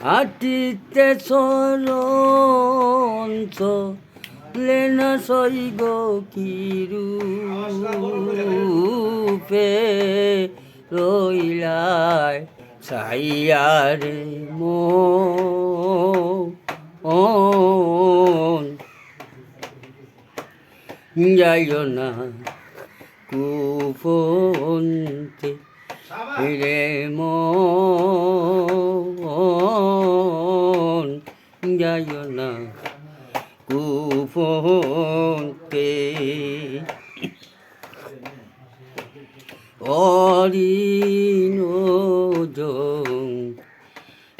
আটিতে সরঞ্চ লেনা সইগ কিরূপে রইলায় ছাইয়ারে মন? যাইও না কুপন্তে রে মন যাইও না। কুপন্তে অরিন জং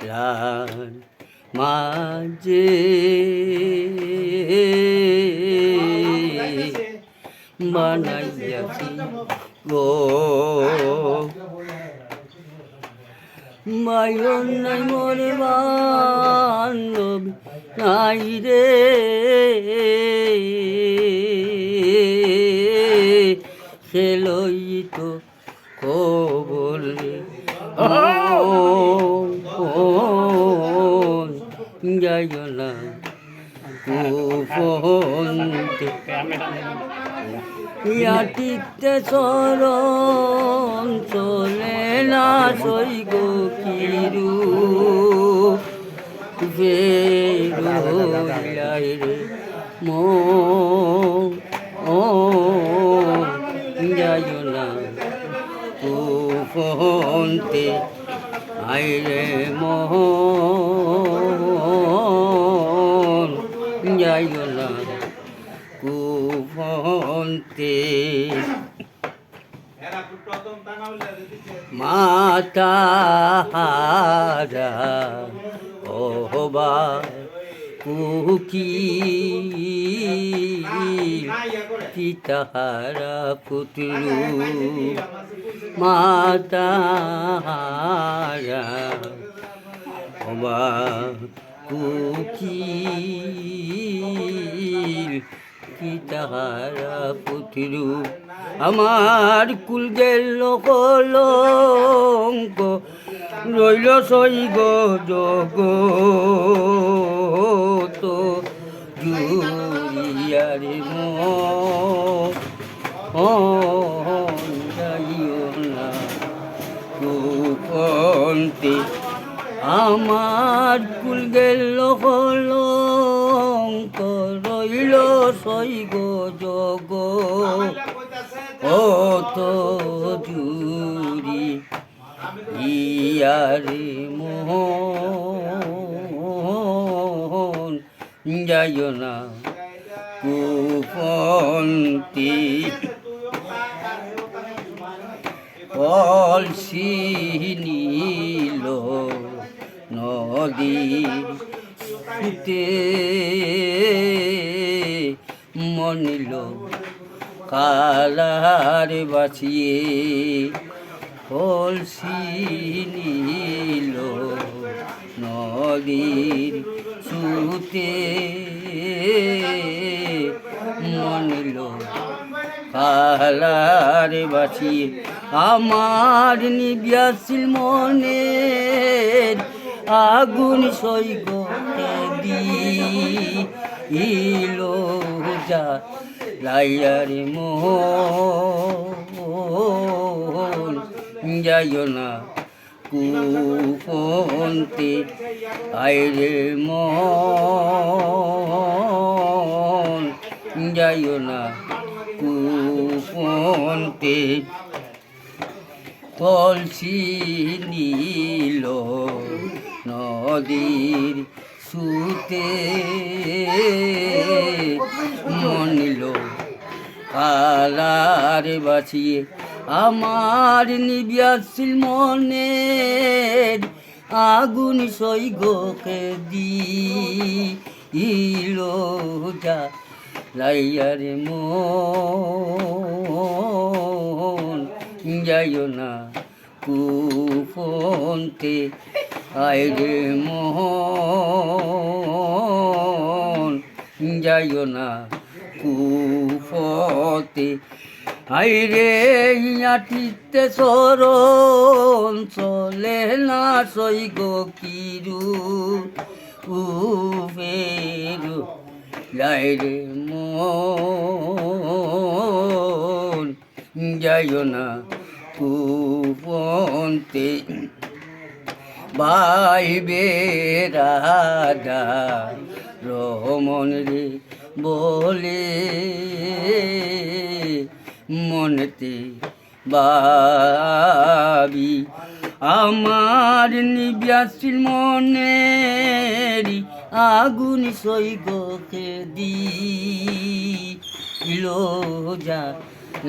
লান মাঝে বানাইয়াছি। গো মায়ন নাই মরে বান্ধব নাই রে। সে লই তো রে যাইও না ইয়াটিতে চরণ চলে না বেরোলাই রে মো যাইও না। কুপন্তে আইরে মোহন যাইও না। কুপন্তে মাতা হারা ওবা কুকি পিতাহারা পুত্রু মাতা হারা? ওবা কুকি কি তাহারা পুত্রু? আমার কুল গেল কলঙ্ক রইল সই গো জগ তো জুরিয়ারে যাইও না কুপন্তে আমার কুল গেল কলঙ্ক রইল সই গো জগ ও তো জুরি ইয়ারে মোহন। যাইও না কুপন্তি কলসি নীল নদী সুতে। মনিল কালার বাঁচিয়ে কলসি নীল, নদীর সুতে মনিল কালার বাঁচিয়ে আমার নিবিয়াসিল মনে আগুন সৈকতে দিলো যা লাইয়ার মোহন যাইও না। কুপন্তে আইরে মন, যাইও না। কুপন্তে কলসি নীল নদীর সুতে মনিল কালার বাঁচিয়ে আমার নিবিয়াসিল মনের আগুন সৈগকে দিল যা লাইয়ার মন। যাইও না কুপন্তে আইরে মোহন যাইও না কুপতে হাইরে, ইয়াটিতে সরণ চলে না সই গো কিরু। উফেরু লাইরে মন, যাইও না কুপন্তে ভাইবে রাধা রমন রে বলে মনতে বাবি। আমার নিব্যাসীর মনেরি আগুন সৈগকে দি যা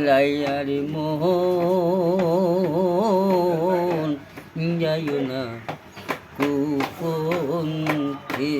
লাইয়ার মোহন যাইও না কুপন্থে